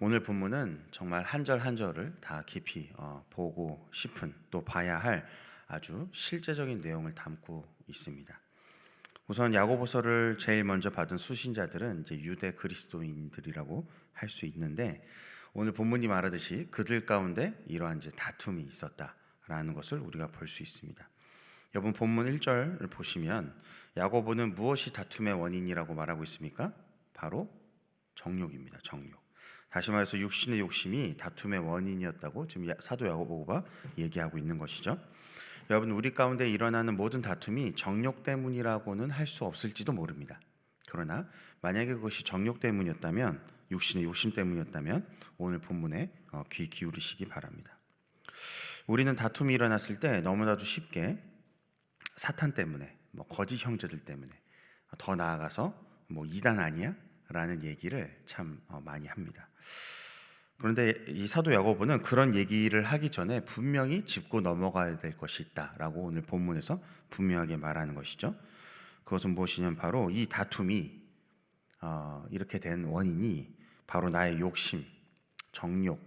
오늘 본문은 정말 한 절 한 절을 다 깊이 어, 보고 싶은 또 봐야 할 아주 실제적인 내용을 담고 있습니다. 우선 야고보서를 제일 먼저 받은 수신자들은 이제 유대 그리스도인들이라고 할 수 있는데 오늘 본문이 말하듯이 그들 가운데 이러한 이제 다툼이 있었다라는 것을 우리가 볼 수 있습니다. 여러분 본문 1절을 보시면 야고보는 무엇이 다툼의 원인이라고 말하고 있습니까? 바로 정욕입니다. 정욕. 다시 말해서 육신의 욕심이 다툼의 원인이었다고 지금 사도 야고보가 얘기하고 있는 것이죠. 여러분 우리 가운데 일어나는 모든 다툼이 정욕 때문이라고는 할 수 없을지도 모릅니다. 그러나 만약에 그것이 정욕 때문이었다면 육신의 욕심 때문이었다면 오늘 본문에 어, 귀 기울이시기 바랍니다. 우리는 다툼이 일어났을 때 너무나도 쉽게 사탄 때문에 뭐 거짓 형제들 때문에 더 나아가서 뭐 이단 아니야? 라는 얘기를 참 어, 많이 합니다. 그런데 이 사도 야고보는 그런 얘기를 하기 전에 분명히 짚고 넘어가야 될 것이 있다라고 오늘 본문에서 분명하게 말하는 것이죠. 그것은 무엇이냐면 바로 이 다툼이 어, 이렇게 된 원인이 바로 나의 욕심, 정욕,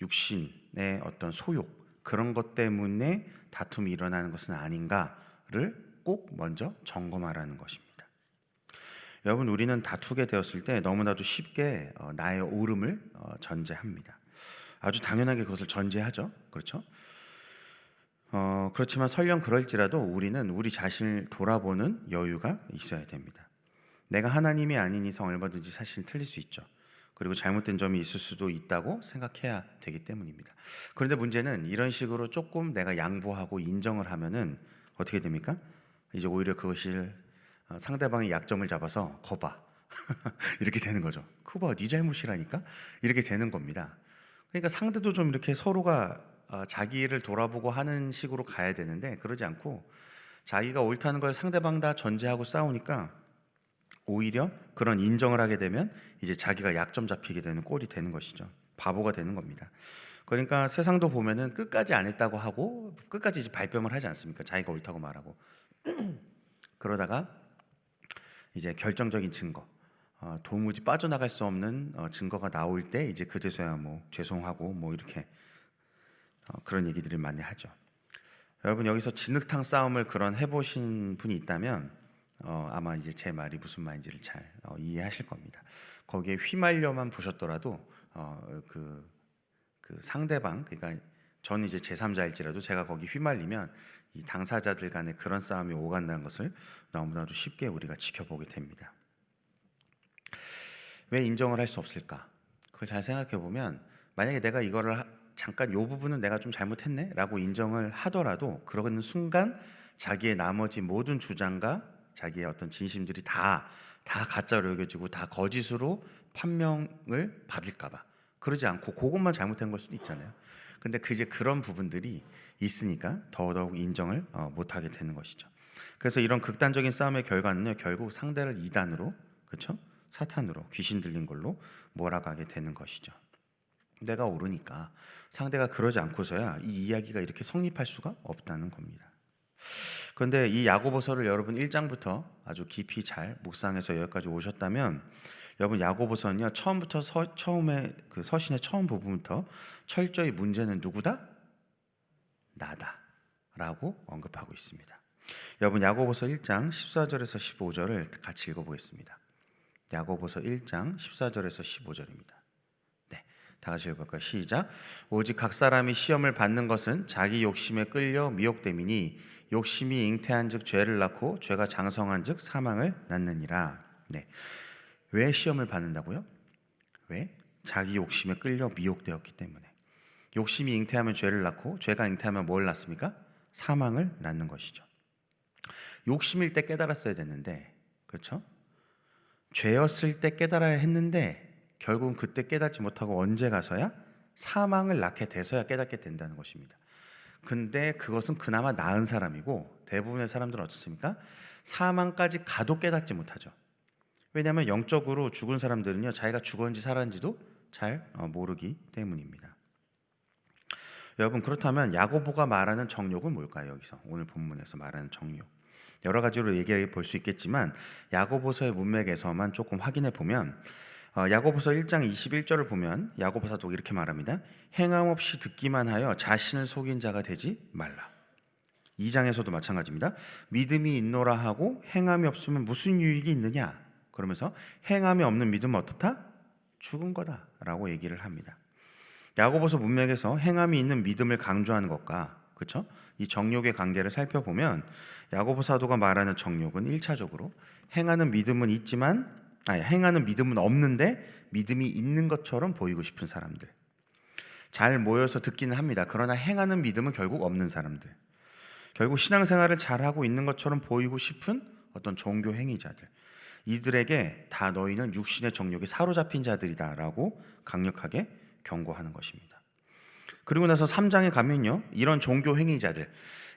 육신의 어떤 소욕 그런 것 때문에 다툼이 일어나는 것은 아닌가를 꼭 먼저 점검하라는 것입니다. 여러분 우리는 다투게 되었을 때 너무나도 쉽게 어, 나의 옳음을 어, 전제합니다. 아주 당연하게 그것을 전제하죠. 그렇죠? 어, 그렇지만 설령 그럴지라도 우리는 우리 자신을 돌아보는 여유가 있어야 됩니다. 내가 하나님이 아닌 이상 얼마든지 사실 틀릴 수 있죠. 그리고 잘못된 점이 있을 수도 있다고 생각해야 되기 때문입니다. 그런데 문제는 이런 식으로 조금 내가 양보하고 인정을 하면은 어떻게 됩니까? 이제 오히려 그것을 어, 상대방의 약점을 잡아서 거봐 이렇게 되는 거죠. 그봐 네 잘못이라니까 이렇게 되는 겁니다. 그러니까 상대도 좀 이렇게 서로가 어, 자기를 돌아보고 하는 식으로 가야 되는데 그러지 않고 자기가 옳다는 걸 상대방 다 전제하고 싸우니까 오히려 그런 인정을 하게 되면 이제 자기가 약점 잡히게 되는 꼴이 되는 것이죠. 바보가 되는 겁니다. 그러니까 세상도 보면은 끝까지 안 했다고 하고 끝까지 이제 발뺌을 하지 않습니까? 자기가 옳다고 말하고 그러다가 이제 결정적인 증거, 어, 도무지 빠져나갈 수 없는 어, 증거가 나올 때 이제 그제서야 뭐 죄송하고 뭐 이렇게 어, 그런 얘기들을 많이 하죠. 여러분 여기서 진흙탕 싸움을 그런 해보신 분이 있다면 어, 아마 이제 제 말이 무슨 말인지를 잘 어, 이해하실 겁니다. 거기에 휘말려만 보셨더라도 어, 그, 그 상대방 그러니까 저는 이제 제3자일지라도 제가 거기 휘말리면 이 당사자들 간의 그런 싸움이 오간다는 것을 너무나도 쉽게 우리가 지켜보게 됩니다. 왜 인정을 할 수 없을까? 그걸 잘 생각해 보면 만약에 내가 이거를 하, 잠깐 요 부분은 내가 좀 잘못했네라고 인정을 하더라도 그러는 순간 자기의 나머지 모든 주장과 자기의 어떤 진심들이 다다 가짜로 여겨지고 다 거짓으로 판명을 받을까봐 그러지 않고 그것만 잘못한 걸 수도 있잖아요. 근데 그 이제 그런 부분들이 있으니까 더더욱 인정을 어, 못하게 되는 것이죠. 그래서 이런 극단적인 싸움의 결과는요 결국 상대를 이단으로 그렇죠 사탄으로 귀신 들린 걸로 몰아가게 되는 것이죠. 내가 옳으니까 상대가 그러지 않고서야 이 이야기가 이렇게 성립할 수가 없다는 겁니다. 그런데 이 야고보서를 여러분 1장부터 아주 깊이 잘 묵상해서 여기까지 오셨다면 여러분 야고보서는요 처음부터 서, 처음에 그 서신의 처음 부분부터 철저히 문제는 누구다? 나다라고 언급하고 있습니다. 여러분 야고보서 1장 14절에서 15절을 같이 읽어보겠습니다. 야고보서 1장 14절에서 15절입니다. 네, 다 같이 읽어볼까요? 시작. 오직 각 사람이 시험을 받는 것은 자기 욕심에 끌려 미혹됨이니 욕심이 잉태한즉 죄를 낳고 죄가 장성한즉 사망을 낳느니라. 네, 왜 시험을 받는다고요? 왜? 자기 욕심에 끌려 미혹되었기 때문에. 욕심이 잉태하면 죄를 낳고 죄가 잉태하면 뭘 낳습니까? 사망을 낳는 것이죠. 욕심일 때 깨달았어야 됐는데 그렇죠? 죄였을 때 깨달아야 했는데 결국은 그때 깨닫지 못하고 언제 가서야 사망을 낳게 돼서야 깨닫게 된다는 것입니다. 근데 그것은 그나마 나은 사람이고 대부분의 사람들은 어떻습니까? 사망까지 가도 깨닫지 못하죠. 왜냐하면 영적으로 죽은 사람들은요 자기가 죽었는지 살았는지도 잘 어, 모르기 때문입니다. 여러분 그렇다면 야고보가 말하는 정욕은 뭘까요? 여기서 오늘 본문에서 말하는 정욕 여러 가지로 얘기해 볼 수 있겠지만 야고보서의 문맥에서만 조금 확인해 보면 어, 야고보서 1장 21절을 보면 야고보 사도가 이렇게 말합니다. 행함 없이 듣기만 하여 자신을 속인 자가 되지 말라. 2장에서도 마찬가지입니다. 믿음이 있노라 하고 행함이 없으면 무슨 유익이 있느냐? 그러면서 행함이 없는 믿음은 어떻다? 죽은 거다라고 얘기를 합니다. 야고보서 문맥에서 행함이 있는 믿음을 강조하는 것과 그렇죠? 이 정욕의 관계를 살펴보면 야고보 사도가 말하는 정욕은 1차적으로 행하는 믿음은 있지만 아니 행하는 믿음은 없는데 믿음이 있는 것처럼 보이고 싶은 사람들. 잘 모여서 듣기는 합니다. 그러나 행하는 믿음은 결국 없는 사람들. 결국 신앙생활을 잘하고 있는 것처럼 보이고 싶은 어떤 종교 행위자들. 이들에게 다 너희는 육신의 정욕에 사로잡힌 자들이다라고 강력하게 경고하는 것입니다. 그리고 나서 3장에 가면요. 이런 종교 행위자들,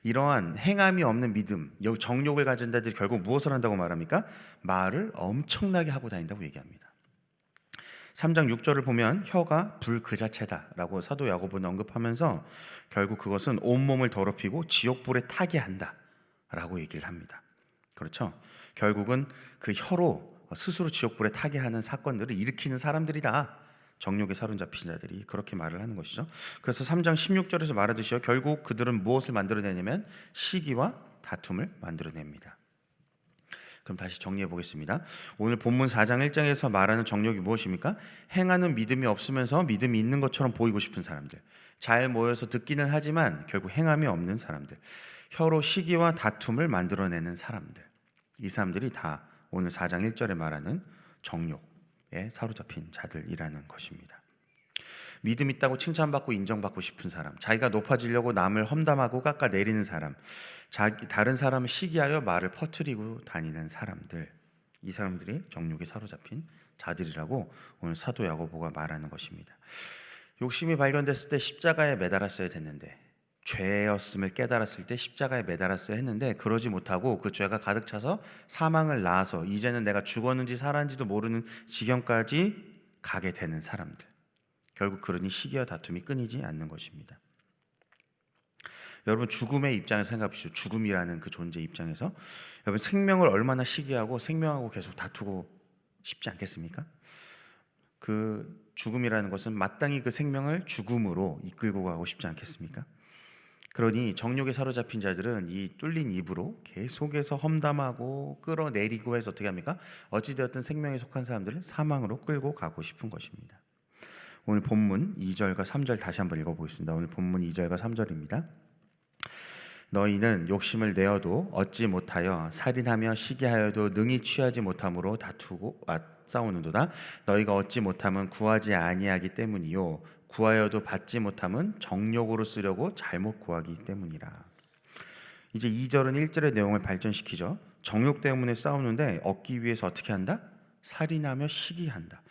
이러한 행함이 없는 믿음, 정욕을 가진 자들이 결국 무엇을 한다고 말합니까? 말을 엄청나게 하고 다닌다고 얘기합니다. 3장 6절을 보면 혀가 불 그 자체다라고 사도 야고보는 언급하면서 결국 그것은 온몸을 더럽히고 지옥불에 타게 한다라고 얘기를 합니다. 그렇죠? 결국은 그 혀로 스스로 지옥불에 타게 하는 사건들을 일으키는 사람들이다. 정욕에 사로잡힌 자들이 그렇게 말을 하는 것이죠. 그래서 3장 16절에서 말하듯이요. 결국 그들은 무엇을 만들어내냐면 시기와 다툼을 만들어냅니다. 그럼 다시 정리해 보겠습니다. 오늘 본문 4장 1장에서 말하는 정욕이 무엇입니까? 행하는 믿음이 없으면서 믿음이 있는 것처럼 보이고 싶은 사람들. 잘 모여서 듣기는 하지만 결국 행함이 없는 사람들. 혀로 시기와 다툼을 만들어내는 사람들. 이 사람들이 다 오늘 4장 1절에 말하는 정욕에 사로잡힌 자들이라는 것입니다. 믿음 있다고 칭찬받고 인정받고 싶은 사람, 자기가 높아지려고 남을 험담하고 깎아 내리는 사람, 자기 다른 사람을 시기하여 말을 퍼뜨리고 다니는 사람들, 이 사람들이 정욕에 사로잡힌 자들이라고 오늘 사도 야고보가 말하는 것입니다. 욕심이 발견됐을 때 십자가에 매달았어야 됐는데 죄였음을 깨달았을 때 십자가에 매달았어야 했는데 그러지 못하고 그 죄가 가득 차서 사망을 낳아서 이제는 내가 죽었는지 살았는지도 모르는 지경까지 가게 되는 사람들. 결국 그러니 시기와 다툼이 끊이지 않는 것입니다. 여러분 죽음의 입장에서 생각하십시오. 죽음이라는 그 존재 입장에서 여러분 생명을 얼마나 시기하고 생명하고 계속 다투고 싶지 않겠습니까? 그 죽음이라는 것은 마땅히 그 생명을 죽음으로 이끌고 가고 싶지 않겠습니까? 그러니 정욕에 사로잡힌 자들은 이 뚫린 입으로 계속해서 험담하고 끌어내리고 해서 어떻게 합니까? 어찌되었든 생명에 속한 사람들을 사망으로 끌고 가고 싶은 것입니다. 오늘 본문 2절과 3절 다시 한번 읽어보겠습니다. 오늘 본문 2절과 3절입니다. 너희는 욕심을 내어도 얻지 못하여 살인하며 시기하여도 능히 취하지 못함으로 다투고 아, 싸우는도다. 너희가 얻지 못함은 구하지 아니하기 때문이요 구하여도 받지 못함은 정욕으로 쓰려고 잘못 구하기 때문이라. 이제 2절은 1절의 내용을 발전시키죠. 정욕 때문에 싸우는데 얻기 위해서 어떻게 한다? 살인하며 시기한다.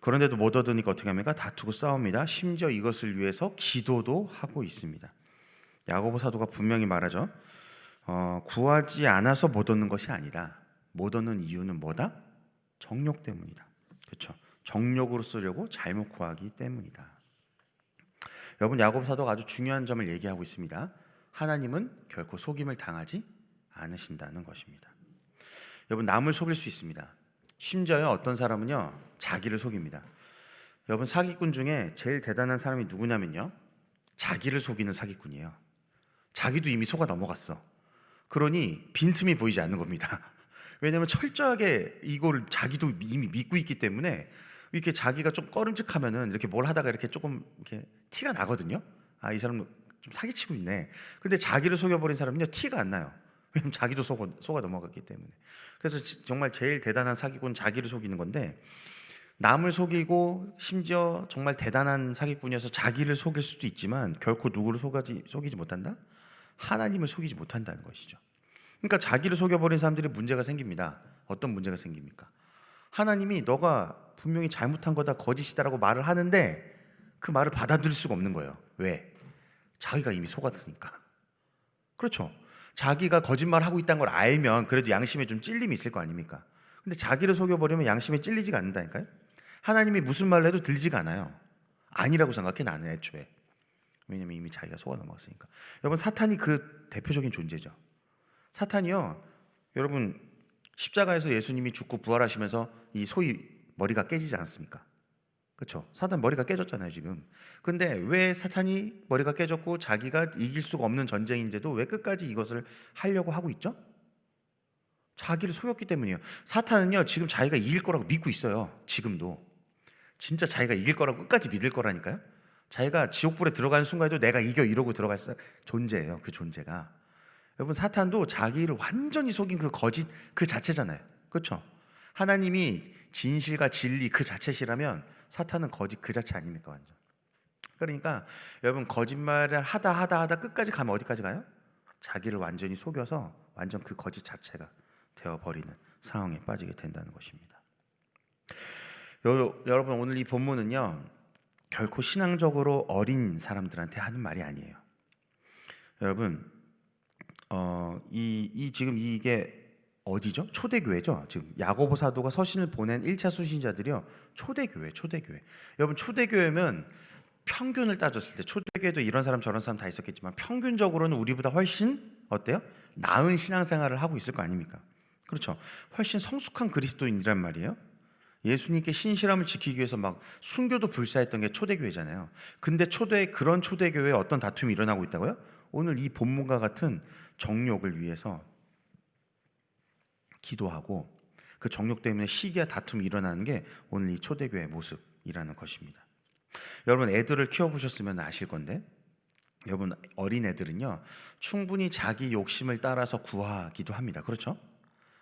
그런데도 못 얻으니까 어떻게 합니까? 다투고 싸웁니다. 심지어 이것을 위해서 기도도 하고 있습니다. 야고보 사도가 분명히 말하죠. 어, 구하지 않아서 못 얻는 것이 아니라 못 얻는 이유는 뭐다? 정욕 때문이다. 그렇죠? 정욕으로 쓰려고 잘못 구하기 때문이다. 여러분 야고보 사도가 아주 중요한 점을 얘기하고 있습니다. 하나님은 결코 속임을 당하지 않으신다는 것입니다. 여러분 남을 속일 수 있습니다. 심지어 어떤 사람은요 자기를 속입니다. 여러분 사기꾼 중에 제일 대단한 사람이 누구냐면요 자기를 속이는 사기꾼이에요. 자기도 이미 속아 넘어갔어. 그러니 빈틈이 보이지 않는 겁니다. 왜냐하면 철저하게 이걸 자기도 이미 믿고 있기 때문에 이렇게 자기가 좀 꺼름직하면은 이렇게 뭘 하다가 이렇게 조금 이렇게 티가 나거든요. 아 이 사람 좀 사기치고 있네. 근데 자기를 속여버린 사람은요 티가 안 나요. 왜냐면 자기도 속아, 속아 넘어갔기 때문에. 그래서 정말 제일 대단한 사기꾼 자기를 속이는 건데 남을 속이고 심지어 정말 대단한 사기꾼이어서 자기를 속일 수도 있지만 결코 누구를 속아지, 속이지 못한다? 하나님을 속이지 못한다는 것이죠. 그러니까 자기를 속여버린 사람들이 문제가 생깁니다. 어떤 문제가 생깁니까? 하나님이 너가 분명히 잘못한 거다 거짓이다라고 말을 하는데 그 말을 받아들일 수가 없는 거예요. 왜? 자기가 이미 속았으니까. 그렇죠. 자기가 거짓말 하고 있다는 걸 알면 그래도 양심에 좀 찔림이 있을 거 아닙니까? 근데 자기를 속여버리면 양심에 찔리지가 않는다니까요. 하나님이 무슨 말을 해도 들지가 않아요. 아니라고 생각해 나는 애초에. 왜냐면 이미 자기가 속아 넘어갔으니까. 여러분 사탄이 그 대표적인 존재죠. 사탄이요. 여러분 십자가에서 예수님이 죽고 부활하시면서 이 소위 머리가 깨지지 않습니까? 그렇죠? 사탄 머리가 깨졌잖아요 지금. 근데 왜 사탄이 머리가 깨졌고 자기가 이길 수가 없는 전쟁인데도 왜 끝까지 이것을 하려고 하고 있죠? 자기를 속였기 때문이에요. 사탄은요 지금 자기가 이길 거라고 믿고 있어요. 지금도 진짜 자기가 이길 거라고 끝까지 믿을 거라니까요. 자기가 지옥불에 들어가는 순간에도 내가 이겨 이러고 들어갈 존재예요. 그 존재가. 여러분 사탄도 자기를 완전히 속인 그 거짓 그 자체잖아요. 그렇죠? 하나님이 진실과 진리 그 자체시라면 사탄은 거짓 그 자체 아닙니까 완전. 그러니까 여러분 거짓말을 하다 하다 하다 끝까지 가면 어디까지 가요? 자기를 완전히 속여서 완전 그 거짓 자체가 되어 버리는 상황에 빠지게 된다는 것입니다. 여, 여러분 오늘 이 본문은요 결코 신앙적으로 어린 사람들한테 하는 말이 아니에요. 여러분 어, 이, 이 지금 이게 어디죠? 초대교회죠. 지금 야고보 사도가 서신을 보낸 1차 수신자들이요. 초대교회, 초대교회. 여러분 초대교회면 평균을 따졌을 때 초대교회도 이런 사람 저런 사람 다 있었겠지만 평균적으로는 우리보다 훨씬 어때요? 나은 신앙생활을 하고 있을 거 아닙니까? 그렇죠. 훨씬 성숙한 그리스도인이란 말이에요. 예수님께 신실함을 지키기 위해서 막 순교도 불사했던 게 초대교회잖아요. 근데 초대 그런 초대교회에 어떤 다툼이 일어나고 있다고요? 오늘 이 본문과 같은 정욕을 위해서 기도하고 그 정욕 때문에 시기와 다툼이 일어나는 게 오늘 이 초대교회의 모습이라는 것입니다. 여러분 애들을 키워보셨으면 아실 건데 여러분 어린 애들은요 충분히 자기 욕심을 따라서 구하기도 합니다. 그렇죠?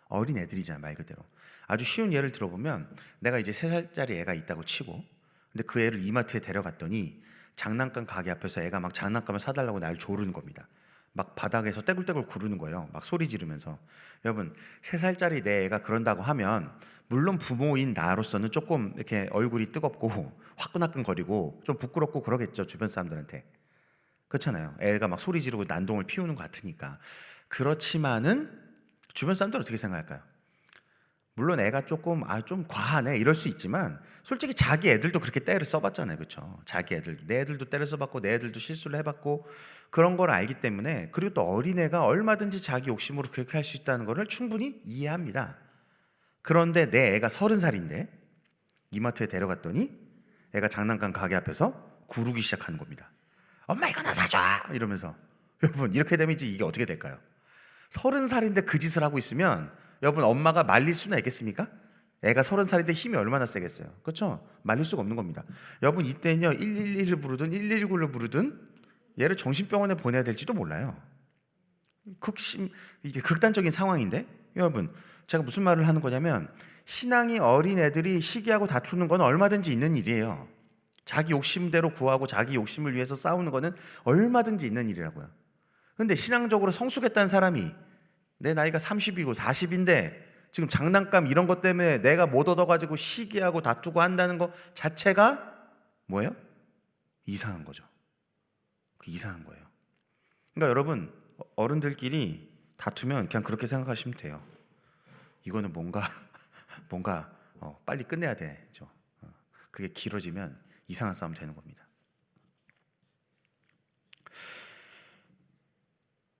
어린 애들이잖아요 말 그대로. 아주 쉬운 예를 들어보면 내가 이제 세 살짜리 애가 있다고 치고 근데 그 애를 이마트에 데려갔더니 장난감 가게 앞에서 애가 막 장난감을 사달라고 날 조르는 겁니다. 막 바닥에서 떼굴떼굴 구르는 거예요. 막 소리 지르면서. 여러분, 세 살짜리 내 애가 그런다고 하면 물론 부모인 나로서는 조금 이렇게 얼굴이 뜨겁고 화끈화끈거리고 좀 부끄럽고 그러겠죠. 주변 사람들한테. 그렇잖아요. 애가 막 소리 지르고 난동을 피우는 것 같으니까. 그렇지만은 주변 사람들 어떻게 생각할까요? 물론 애가 조금 아 좀 과하네 이럴 수 있지만 솔직히 자기 애들도 그렇게 때를 써봤잖아요, 그렇죠? 자기 애들 내 애들도 때를 써봤고 내 애들도 실수를 해봤고 그런 걸 알기 때문에 그리고 또 어린애가 얼마든지 자기 욕심으로 그렇게 할 수 있다는 것을 충분히 이해합니다. 그런데 내 애가 서른 살인데 이마트에 데려갔더니 애가 장난감 가게 앞에서 구르기 시작하는 겁니다. 엄마 이거 나 사줘 이러면서 여러분 이렇게 되면 이제 이게 어떻게 될까요? 서른 살인데 그 짓을 하고 있으면 여러분 엄마가 말릴 수나 있겠습니까? 애가 서른 살인데 힘이 얼마나 세겠어요. 그렇죠? 말릴 수가 없는 겁니다. 여러분 이때는요 111을 부르든 119를 부르든 얘를 정신병원에 보내야 될지도 몰라요. 극심 이게 극단적인 상황인데 여러분 제가 무슨 말을 하는 거냐면 신앙이 어린 애들이 시기하고 다투는 건 얼마든지 있는 일이에요. 자기 욕심대로 구하고 자기 욕심을 위해서 싸우는 거는 얼마든지 있는 일이라고요. 근데 신앙적으로 성숙했다는 사람이 내 나이가 30이고 40인데 지금 장난감 이런 것 때문에 내가 못 얻어가지고 시기하고 다투고 한다는 것 자체가 뭐예요? 이상한 거죠. 그 이상한 거예요. 그러니까 여러분 어른들끼리 다투면 그냥 그렇게 생각하시면 돼요. 이거는 뭔가 뭔가 어, 빨리 끝내야 되죠. 어, 그게 길어지면 이상한 싸움 되는 겁니다.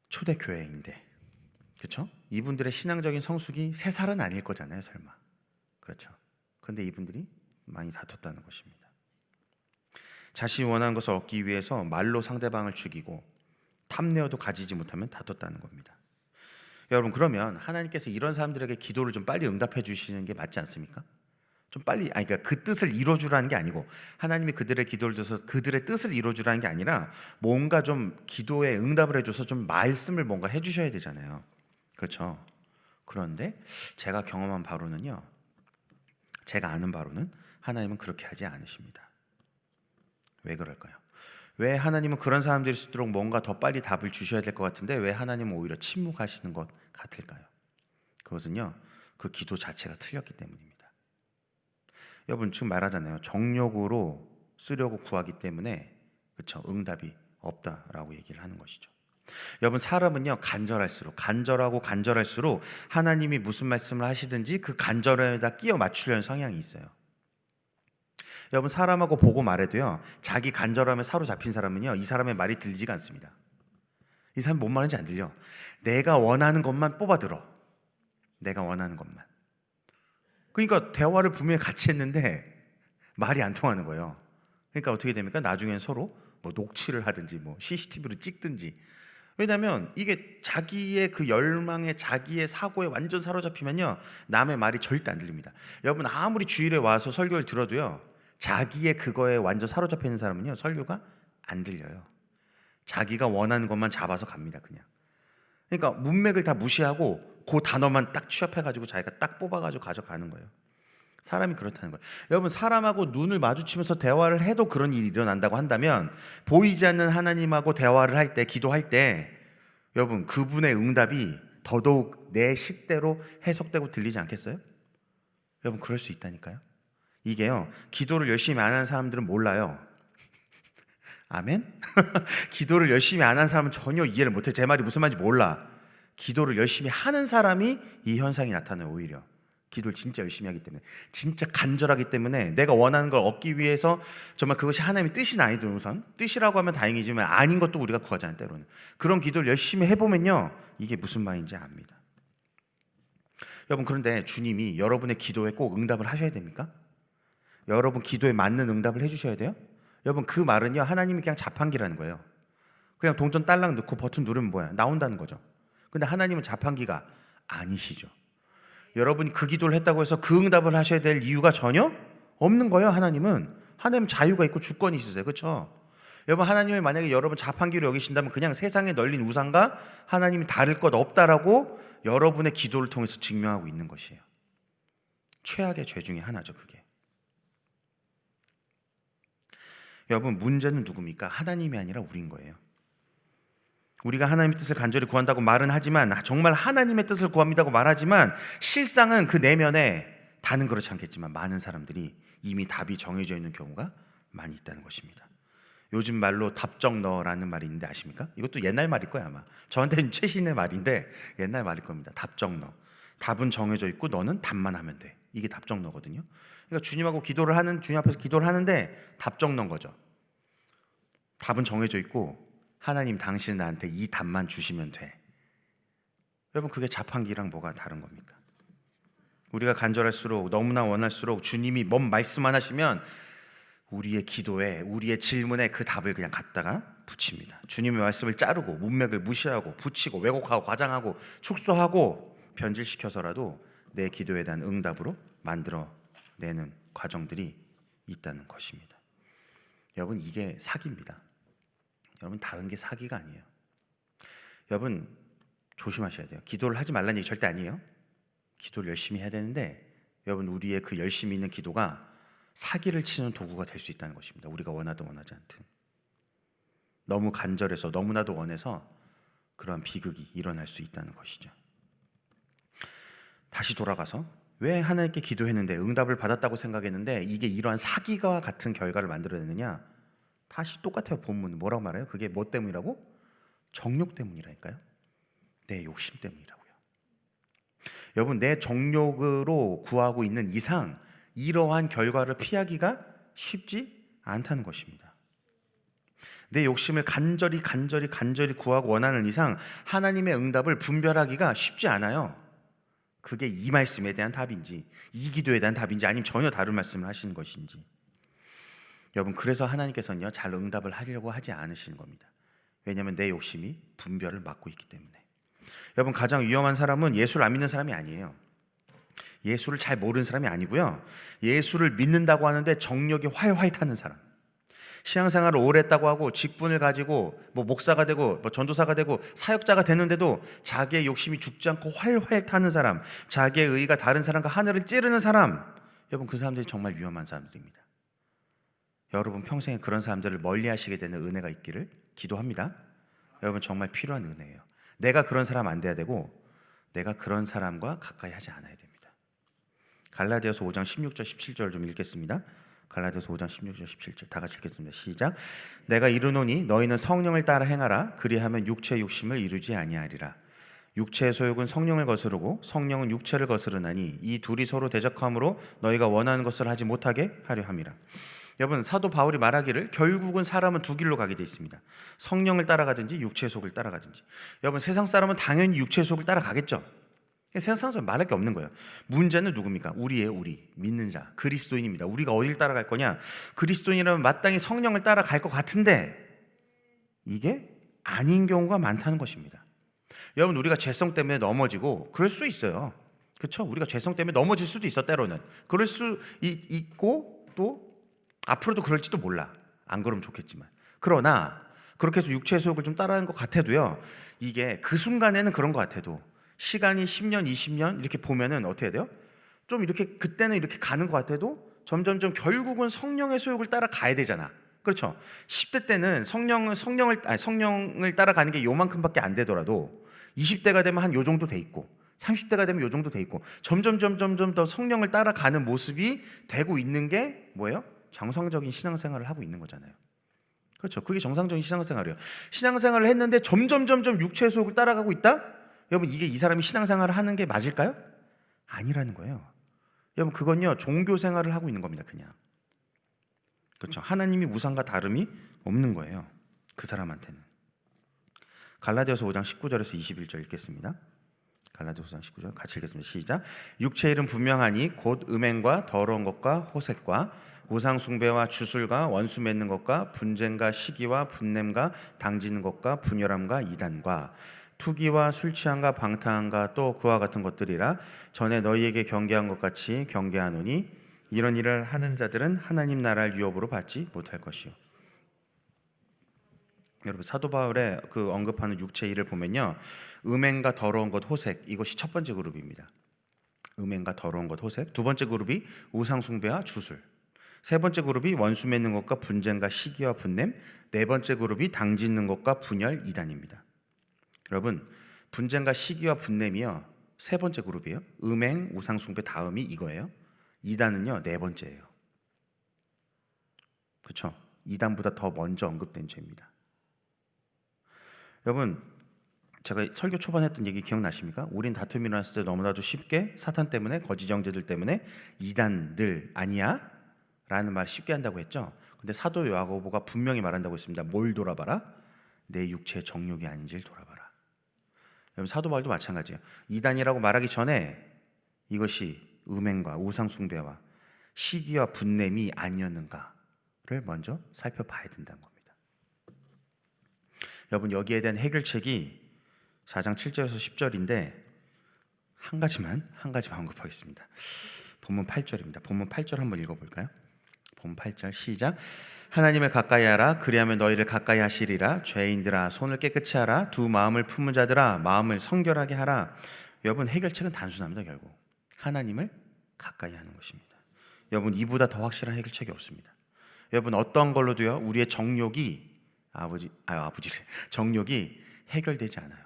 초대 교회인데 그렇죠? 이분들의 신앙적인 성숙이 세 살은 아닐 거잖아요, 설마. 그렇죠. 그런데 이분들이 많이 다퉜다는 것입니다. 자신이 원하는 것을 얻기 위해서 말로 상대방을 죽이고 탐내어도 가지지 못하면 다퉜다는 겁니다. 여러분 그러면 하나님께서 이런 사람들에게 기도를 좀 빨리 응답해 주시는 게 맞지 않습니까? 좀 빨리 아니 그러니까 그 뜻을 이루어 주라는 게 아니고 하나님이 그들의 기도를 들어서 그들의 뜻을 이루어 주라는 게 아니라 뭔가 좀 기도에 응답을 해 줘서 좀 말씀을 뭔가 해 주셔야 되잖아요. 그렇죠. 그런데 제가 경험한 바로는요. 제가 아는 바로는 하나님은 그렇게 하지 않으십니다. 왜 그럴까요? 왜 하나님은 그런 사람들일수록 뭔가 더 빨리 답을 주셔야 될 것 같은데 왜 하나님은 오히려 침묵하시는 것 같을까요? 그것은요. 그 기도 자체가 틀렸기 때문입니다. 여러분 지금 말하잖아요. 정력으로 쓰려고 구하기 때문에 그렇죠. 응답이 없다라고 얘기를 하는 것이죠. 여러분 사람은요 간절할수록 간절하고 간절할수록 하나님이 무슨 말씀을 하시든지 그 간절에다 끼워 맞추려는 성향이 있어요. 여러분 사람하고 보고 말해도요 자기 간절함에 사로잡힌 사람은요 이 사람의 말이 들리지가 않습니다. 이 사람 뭔 말인지 안 들려. 내가 원하는 것만 뽑아 들어. 내가 원하는 것만. 그러니까 대화를 분명히 같이 했는데 말이 안 통하는 거예요. 그러니까 어떻게 됩니까? 나중엔 서로 뭐 녹취를 하든지 뭐 CCTV로 찍든지. 왜냐하면 이게 자기의 그 열망에 자기의 사고에 완전 사로잡히면요 남의 말이 절대 안 들립니다. 여러분 아무리 주일에 와서 설교를 들어도요 자기의 그거에 완전 사로잡혀 있는 사람은요 설교가 안 들려요. 자기가 원하는 것만 잡아서 갑니다 그냥. 그러니까 문맥을 다 무시하고 그 단어만 딱 취합해가지고 자기가 딱 뽑아가지고 가져가는 거예요. 사람이 그렇다는 거예요. 여러분 사람하고 눈을 마주치면서 대화를 해도 그런 일이 일어난다고 한다면 보이지 않는 하나님하고 대화를 할 때 기도할 때 여러분 그분의 응답이 더더욱 내 식대로 해석되고 들리지 않겠어요? 여러분 그럴 수 있다니까요. 이게요 기도를 열심히 안 하는 사람들은 몰라요. 아멘? 기도를 열심히 안 하는 사람은 전혀 이해를 못해. 제 말이 무슨 말인지 몰라. 기도를 열심히 하는 사람이 이 현상이 나타나요 오히려. 기도를 진짜 열심히 하기 때문에 진짜 간절하기 때문에 내가 원하는 걸 얻기 위해서 정말 그것이 하나님의 뜻이 아니든 우선 뜻이라고 하면 다행이지만 아닌 것도 우리가 구하잖아요 때로는 그런 기도를 열심히 해보면요 이게 무슨 말인지 압니다 여러분 그런데 주님이 여러분의 기도에 꼭 응답을 하셔야 됩니까? 여러분 기도에 맞는 응답을 해주셔야 돼요? 여러분 그 말은요 하나님이 그냥 자판기라는 거예요 그냥 동전 딸랑 넣고 버튼 누르면 뭐야 나온다는 거죠 근데 하나님은 자판기가 아니시죠 여러분이 그 기도를 했다고 해서 그 응답을 하셔야 될 이유가 전혀 없는 거예요. 하나님은 하나님 자유가 있고 주권이 있으세요. 그렇죠? 여러분 하나님을 만약에 여러분 자판기로 여기신다면 그냥 세상에 널린 우상과 하나님이 다를 것 없다라고 여러분의 기도를 통해서 증명하고 있는 것이에요. 최악의 죄 중에 하나죠, 그게. 여러분 문제는 누굽니까? 하나님이 아니라 우리인 거예요. 우리가 하나님의 뜻을 간절히 구한다고 말은 하지만 정말 하나님의 뜻을 구합니다고 말하지만 실상은 그 내면에 다는 그렇지 않겠지만 많은 사람들이 이미 답이 정해져 있는 경우가 많이 있다는 것입니다. 요즘 말로 답정 너라는 말이 있는데 아십니까? 이것도 옛날 말일 거야 아마. 저한테는 최신의 말인데 옛날 말일 겁니다. 답정 너. 답은 정해져 있고 너는 답만 하면 돼. 이게 답정 너거든요. 그러니까 주님하고 기도를 하는 주님 앞에서 기도를 하는데 답정 너인 거죠. 답은 정해져 있고 하나님 당신은 나한테 이 답만 주시면 돼. 여러분 그게 자판기랑 뭐가 다른 겁니까? 우리가 간절할수록 너무나 원할수록 주님이 뭔 말씀만 하시면 우리의 기도에 우리의 질문에 그 답을 그냥 갖다가 붙입니다. 주님의 말씀을 자르고 문맥을 무시하고 붙이고 왜곡하고 과장하고 축소하고 변질시켜서라도 내 기도에 대한 응답으로 만들어 내는 과정들이 있다는 것입니다. 여러분 이게 사기입니다. 여러분 다른 게 사기가 아니에요. 여러분 조심하셔야 돼요. 기도를 하지 말라는 얘기 절대 아니에요. 기도를 열심히 해야 되는데 여러분 우리의 그 열심히 있는 기도가 사기를 치는 도구가 될 수 있다는 것입니다. 우리가 원하든 원하지 않든 너무 간절해서 너무나도 원해서 그러한 비극이 일어날 수 있다는 것이죠. 다시 돌아가서 왜 하나님께 기도했는데 응답을 받았다고 생각했는데 이게 이러한 사기와 같은 결과를 만들어내느냐? 다시 똑같아요. 본문 뭐라고 말해요? 그게 뭐 때문이라고? 정욕 때문이라니까요. 내 욕심 때문이라고요. 여러분 내 정욕으로 구하고 있는 이상 이러한 결과를 피하기가 쉽지 않다는 것입니다. 내 욕심을 간절히 간절히 간절히 구하고 원하는 이상 하나님의 응답을 분별하기가 쉽지 않아요. 그게 이 말씀에 대한 답인지 이 기도에 대한 답인지 아니면 전혀 다른 말씀을 하시는 것인지 여러분 그래서 하나님께서는요 잘 응답을 하려고 하지 않으시는 겁니다. 왜냐하면 내 욕심이 분별을 막고 있기 때문에. 여러분 가장 위험한 사람은 예수를 안 믿는 사람이 아니에요. 예수를 잘 모르는 사람이 아니고요. 예수를 믿는다고 하는데 정력이 활활 타는 사람. 신앙생활을 오래 했다고 하고 직분을 가지고 뭐 목사가 되고 뭐 전도사가 되고 사역자가 되는데도 자기의 욕심이 죽지 않고 활활 타는 사람, 자기의 의가 다른 사람과 하늘을 찌르는 사람. 여러분 그 사람들이 정말 위험한 사람들입니다. 여러분 평생에 그런 사람들을 멀리 하시게 되는 은혜가 있기를 기도합니다. 여러분 정말 필요한 은혜예요. 내가 그런 사람 안 돼야 되고 내가 그런 사람과 가까이 하지 않아야 됩니다. 갈라디아서 5장 16절 17절 좀 읽겠습니다. 갈라디아서 5장 16절 17절 다 같이 읽겠습니다. 시작. 내가 이르노니 너희는 성령을 따라 행하라 그리하면 육체의 욕심을 이루지 아니하리라. 육체의 소욕은 성령을 거스르고 성령은 육체를 거스르나니 이 둘이 서로 대적함으로 너희가 원하는 것을 하지 못하게 하려 함이라. 여러분 사도 바울이 말하기를 결국은 사람은 두 길로 가게 돼 있습니다. 성령을 따라가든지 육체의 속을 따라가든지. 여러분 세상 사람은 당연히 육체의 속을 따라가겠죠. 세상 사람 말할 게 없는 거예요. 문제는 누굽니까? 우리의 우리 믿는 자 그리스도인입니다. 우리가 어디를 따라갈 거냐? 그리스도인이라면 마땅히 성령을 따라갈 것 같은데 이게 아닌 경우가 많다는 것입니다. 여러분 우리가 죄성 때문에 넘어지고 그럴 수 있어요. 그렇죠? 우리가 죄성 때문에 넘어질 수도 있어 때로는 그럴 수 있- 있고 또 앞으로도 그럴지도 몰라. 안 그러면 좋겠지만 그러나 그렇게 해서 육체의 소욕을 좀 따라하는 것 같아도요. 이게 그 순간에는 그런 것 같아도 시간이 10년, 20년 이렇게 보면은 어떻게 돼요? 좀 이렇게 그때는 이렇게 가는 것 같아도 점점점 결국은 성령의 소욕을 따라 가야 되잖아. 그렇죠. 10대 때는 성령을 성령을 아니, 성령을 따라가는 게 요만큼밖에 안 되더라도 20대가 되면 한 요 정도 돼 있고 30대가 되면 요 정도 돼 있고 점점 점점 점 더 성령을 따라가는 모습이 되고 있는 게 뭐예요? 정상적인 신앙생활을 하고 있는 거잖아요. 그렇죠. 그게 정상적인 신앙생활이에요. 신앙생활을 했는데 점점 점점 육체의 소욕을 따라가고 있다? 여러분 이게 이 사람이 신앙생활을 하는 게 맞을까요? 아니라는 거예요. 여러분 그건요 종교 생활을 하고 있는 겁니다. 그냥 그렇죠. 하나님이 우상과 다름이 없는 거예요. 그 사람한테는. 갈라디아서 5장 19절에서 21절 읽겠습니다. 갈라디아서 5장 19절 같이 읽겠습니다. 시작. 육체 일은 분명하니 곧 음행과 더러운 것과 호색과 우상 숭배와 주술과 원수 맺는 것과 분쟁과 시기와 분냄과 당지는 것과 분열함과 이단과 투기와 술 취함과 방탕함과 또 그와 같은 것들이라 전에 너희에게 경계한 것 같이 경계하노니 이런 일을 하는 자들은 하나님 나라를 유업으로 받지 못할 것이요. 여러분 사도 바울의 그 언급하는 육체 일을 보면요 음행과 더러운 것 호색 이것이 첫 번째 그룹입니다. 음행과 더러운 것 호색 두 번째 그룹이 우상 숭배와 주술 세 번째 그룹이 원수 맺는 것과 분쟁과 시기와 분냄 네 번째 그룹이 당 짓는 것과 분열 이단입니다. 여러분 분쟁과 시기와 분냄이요 세 번째 그룹이에요. 음행 우상 숭배 다음이 이거예요. 이단은요 네 번째예요. 그렇죠? 이단보다 더 먼저 언급된 죄입니다. 여러분 제가 설교 초반에 했던 얘기 기억나십니까? 우린 다툼이 일어났을 때 너무나도 쉽게 사탄 때문에 거짓 형제들 때문에 이단들 아니야? 라는 말 쉽게 한다고 했죠. 근데 사도 야고보가 분명히 말한다고 했습니다. 뭘 돌아봐라? 내 육체의 정욕이 아닌지를 돌아봐라. 여러분 사도 바울도 마찬가지예요. 이단이라고 말하기 전에 이것이 음행과 우상 숭배와 시기와 분냄이 아니었는가를 먼저 살펴봐야 된다는 겁니다. 여러분 여기에 대한 해결책이 4장 7절에서 10절인데 한 가지만 한 가지만 언급하겠습니다. 본문 8절입니다. 본문 8절 한번 읽어 볼까요? 본문 8절 시작. 하나님을 가까이 하라. 그리하면 너희를 가까이 하시리라. 죄인들아 손을 깨끗이 하라. 두 마음을 품은 자들아 마음을 성결하게 하라. 여러분 해결책은 단순합니다 결국. 하나님을 가까이 하는 것입니다. 여러분 이보다 더 확실한 해결책이 없습니다. 여러분 어떤 걸로도요? 우리의 정욕이 아버지 아 아버지 정욕이 해결되지 않아요.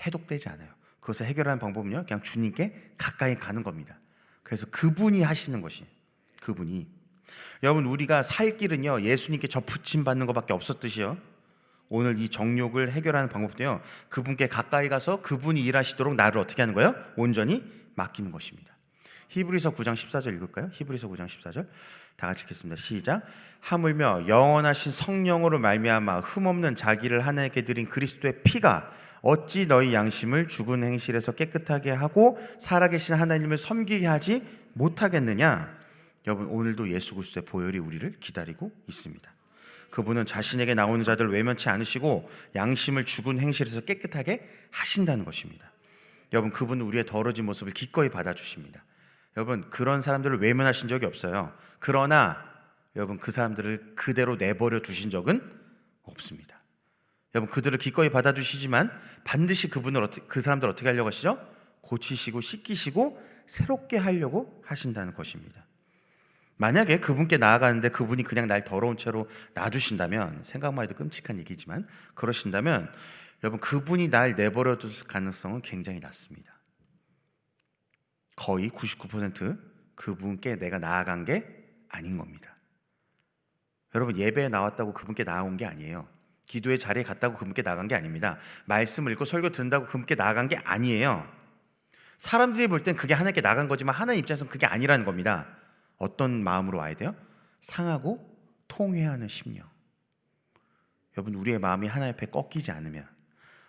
해독되지 않아요. 그것을 해결하는 방법은요 그냥 주님께 가까이 가는 겁니다. 그래서 그분이 하시는 것이 그분이 여러분 우리가 살 길은요 예수님께 접붙임 받는 것밖에 없었듯이요. 오늘 이 정욕을 해결하는 방법도요 그분께 가까이 가서 그분이 일하시도록 나를 어떻게 하는 거예요? 온전히 맡기는 것입니다. 히브리서 9장 14절 읽을까요? 히브리서 9장 14절. 다 같이 읽겠습니다. 시작. 하물며 영원하신 성령으로 말미암아 흠없는 자기를 하나님께 드린 그리스도의 피가 어찌 너희 양심을 죽은 행실에서 깨끗하게 하고 살아계신 하나님을 섬기게 하지 못하겠느냐 여러분 오늘도 예수 그리스도의 보혈이 우리를 기다리고 있습니다. 그분은 자신에게 나오는 자들 외면치 않으시고 양심을 죽은 행실에서 깨끗하게 하신다는 것입니다. 여러분 그분은 우리의 더러진 모습을 기꺼이 받아주십니다. 여러분 그런 사람들을 외면하신 적이 없어요. 그러나 여러분 그 사람들을 그대로 내버려 두신 적은 없습니다. 여러분 그들을 기꺼이 받아주시지만 반드시 그분을 그 사람들 어떻게 하려고 하시죠? 고치시고 씻기시고 새롭게 하려고 하신다는 것입니다. 만약에 그분께 나아가는데 그분이 그냥 날 더러운 채로 놔두신다면 생각만 해도 끔찍한 얘기지만 그러신다면 여러분 그분이 날 내버려 둘 가능성은 굉장히 낮습니다. 거의 99% 그분께 내가 나아간 게 아닌 겁니다. 여러분 예배에 나왔다고 그분께 나아온 게 아니에요. 기도의 자리에 갔다고 그분께 나간 게 아닙니다. 말씀을 읽고 설교 듣는다고 그분께 나간 게 아니에요. 사람들이 볼 땐 그게 하나님께 나간 거지만 하나님 입장에서는 그게 아니라는 겁니다. 어떤 마음으로 와야 돼요? 상하고 통회하는 심령. 여러분 우리의 마음이 하나님 앞에 꺾이지 않으면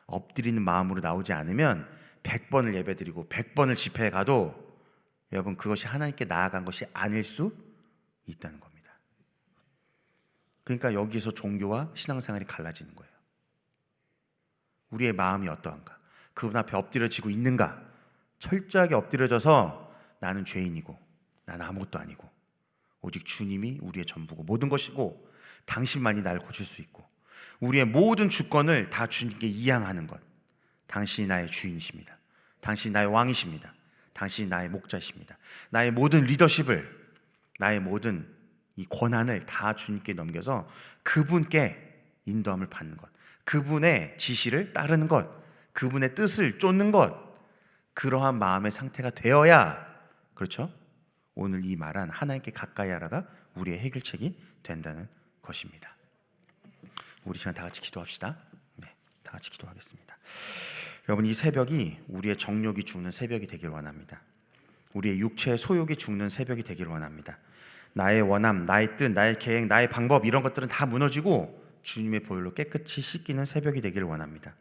엎드리는 마음으로 나오지 않으면 100번을 예배드리고 100번을 집회에 가도 여러분 그것이 하나님께 나아간 것이 아닐 수 있다는 겁니다. 그러니까 여기에서 종교와 신앙생활이 갈라지는 거예요. 우리의 마음이 어떠한가? 그분 앞에 엎드려지고 있는가? 철저하게 엎드려져서 나는 죄인이고 나는 아무것도 아니고 오직 주님이 우리의 전부고 모든 것이고 당신만이 나를 고칠 수 있고 우리의 모든 주권을 다 주님께 이양하는 것. 당신이 나의 주인이십니다. 당신이 나의 왕이십니다. 당신이 나의 목자십니다. 나의 모든 리더십을 나의 모든 이 권한을 다 주님께 넘겨서 그분께 인도함을 받는 것. 그분의 지시를 따르는 것. 그분의 뜻을 쫓는 것. 그러한 마음의 상태가 되어야 그렇죠? 오늘 이 말한 하나님께 가까이 하라가 우리의 해결책이 된다는 것입니다. 우리 시간 다 같이 기도합시다. 네, 다 같이 기도하겠습니다. 여러분 이 새벽이 우리의 정욕이 죽는 새벽이 되길 원합니다. 우리의 육체의 소욕이 죽는 새벽이 되길 원합니다. 나의 원함, 나의 뜻, 나의 계획, 나의 방법 이런 것들은 다 무너지고 주님의 보혈로 깨끗이 씻기는 새벽이 되길 원합니다.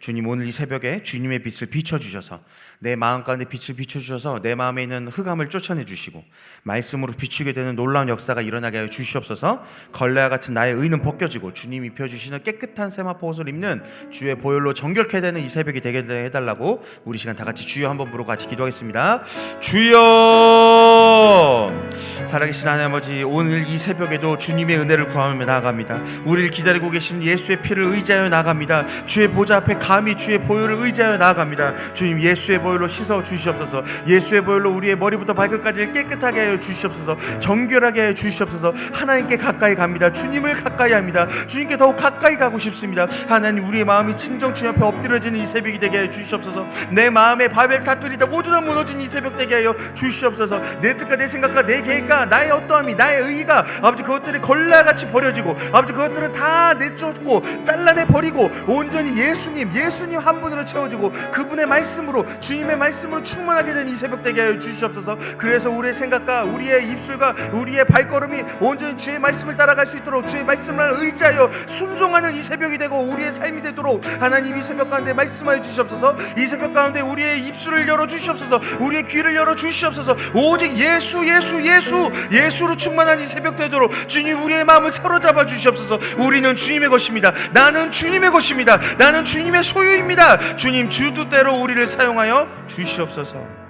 주님 오늘 이 새벽에 주님의 빛을 비춰 주셔서 내 마음 가운데 빛을 비춰 주셔서 내 마음에 있는 흑암을 쫓아내 주시고 말씀으로 비추게 되는 놀라운 역사가 일어나게 하여 주시옵소서. 걸레와 같은 나의 의는 벗겨지고 주님 입혀 주시는 깨끗한 세마포 옷을 입는 주의 보혈로 정결케 되는 이 새벽이 되게 해달라고 우리 시간 다 같이 주여 한번 부르고 같이 기도하겠습니다. 주여 살아계신 하나님 아버지 오늘 이 새벽에도 주님의 은혜를 구하며 나아갑니다. 우리를 기다리고 계신 예수의 피를 의지하여 나갑니다. 주의 보좌 앞에 감히 주의 보혈을 의지하여 나아갑니다. 주님 예수의 보혈로 씻어 주시옵소서. 예수의 보혈로 우리의 머리부터 발끝까지를 깨끗하게 하여 주시옵소서. 정결하게 하여 주시옵소서. 하나님께 가까이 갑니다. 주님을 가까이 합니다. 주님께 더욱 가까이 가고 싶습니다. 하나님 우리의 마음이 진정 주님 앞에 엎드려지는 이 새벽이 되게 하여 주시옵소서. 내 마음에 바벨 다투리다 모두 다 무너진 이 새벽 되게 하여 주시옵소서. 내 뜻과 내 생각과 내 계획과 나의 어떠함이 나의 의의가 아버지 그것들이 걸레같이 버려지고 아버지 그것들은 다 내쫓고 잘라내 버리고 온전히 예수님 예수님 한 분으로 채워지고 그분의 말씀으로 주님의 말씀으로 충만하게 된 이 새벽 되게 하여 주시옵소서. 그래서 우리의 생각과 우리의 입술과 우리의 발걸음이 온전히 주의 말씀을 따라갈 수 있도록 주의 말씀을 의지하여 순종하는 이 새벽이 되고 우리의 삶이 되도록 하나님 이 새벽 가운데 말씀하여 주시옵소서. 이 새벽 가운데 우리의 입술을 열어 주시옵소서. 우리의 귀를 열어 주시옵소서. 오직 예수 예수 예수 예수로 충만한 이 새벽 되도록 주님 우리의 마음을 사로잡아 주시옵소서. 우리는 주님의 것입니다. 나는 주님의 것입니다. 나는 주님의 소유입니다. 주님 주뜻대로 우리를 사용하여 주시옵소서.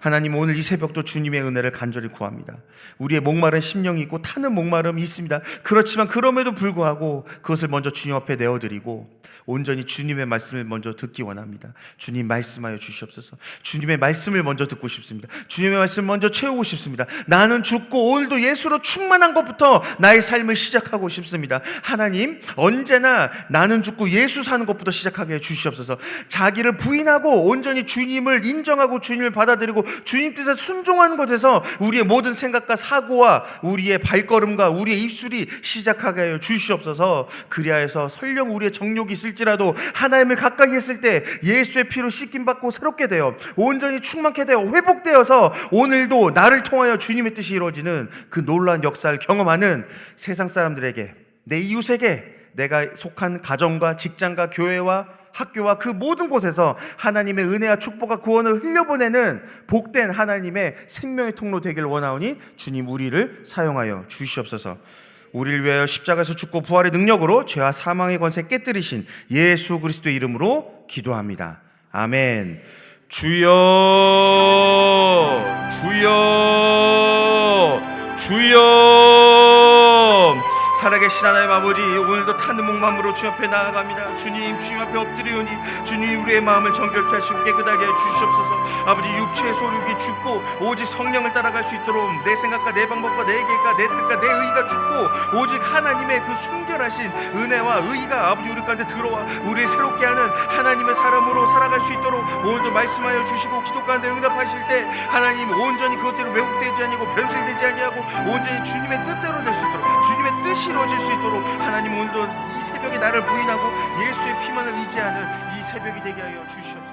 하나님 오늘 이 새벽도 주님의 은혜를 간절히 구합니다. 우리의 목마른 심령이 있고 타는 목마름이 있습니다. 그렇지만 그럼에도 불구하고 그것을 먼저 주님 앞에 내어드리고 온전히 주님의 말씀을 먼저 듣기 원합니다. 주님 말씀하여 주시옵소서. 주님의 말씀을 먼저 듣고 싶습니다. 주님의 말씀을 먼저 채우고 싶습니다. 나는 죽고 오늘도 예수로 충만한 것부터 나의 삶을 시작하고 싶습니다. 하나님 언제나 나는 죽고 예수 사는 것부터 시작하게 해 주시옵소서. 자기를 부인하고 온전히 주님을 인정하고 주님을 받아들이고 주님 뜻에 순종하는 것에서 우리의 모든 생각과 사고와 우리의 발걸음과 우리의 입술이 시작하게 하여 주시옵소서. 그리하여서 설령 우리의 정욕이 있을지라도 하나님을 가까이 했을 때 예수의 피로 씻김 받고 새롭게 되어 온전히 충만케 되어 회복되어서 오늘도 나를 통하여 주님의 뜻이 이루어지는 그 놀라운 역사를 경험하는 세상 사람들에게 내 이웃에게 내가 속한 가정과 직장과 교회와 학교와 그 모든 곳에서 하나님의 은혜와 축복과 구원을 흘려보내는 복된 하나님의 생명의 통로 되길 원하오니 주님 우리를 사용하여 주시옵소서. 우리를 위하여 십자가에서 죽고 부활의 능력으로 죄와 사망의 권세 깨뜨리신 예수 그리스도의 이름으로 기도합니다. 아멘. 주여 주여 주여 살아계신 하나님 아버지 오늘도 타는 목마음으로 주 앞에 나아갑니다. 주님 주님 앞에 엎드리오니 주님 우리의 마음을 정결케 하시고 깨끗하게 해 주시옵소서. 아버지 육체의 소욕이 죽고 오직 성령을 따라갈 수 있도록 내 생각과 내 방법과 내 계획과 내 뜻과 내 의가 죽고 오직 하나님의 그 순결하신 은혜와 의가 아버지 우리 가운데 들어와 우리를 새롭게 하는 하나님의 사람으로 살아갈 수 있도록 오늘도 말씀하여 주시고 기도 가운데 응답하실 때 하나님 온전히 그것대로 왜곡되지 아니고 변질되지 아니하고 온전히 주님의 뜻대로 될 수 있도록 주님의 뜻이 이루어질 수 있도록 하나님 오늘도 이 새벽에 나를 부인하고 예수의 피만을 의지하는 이 새벽이 되게 하여 주시옵소서.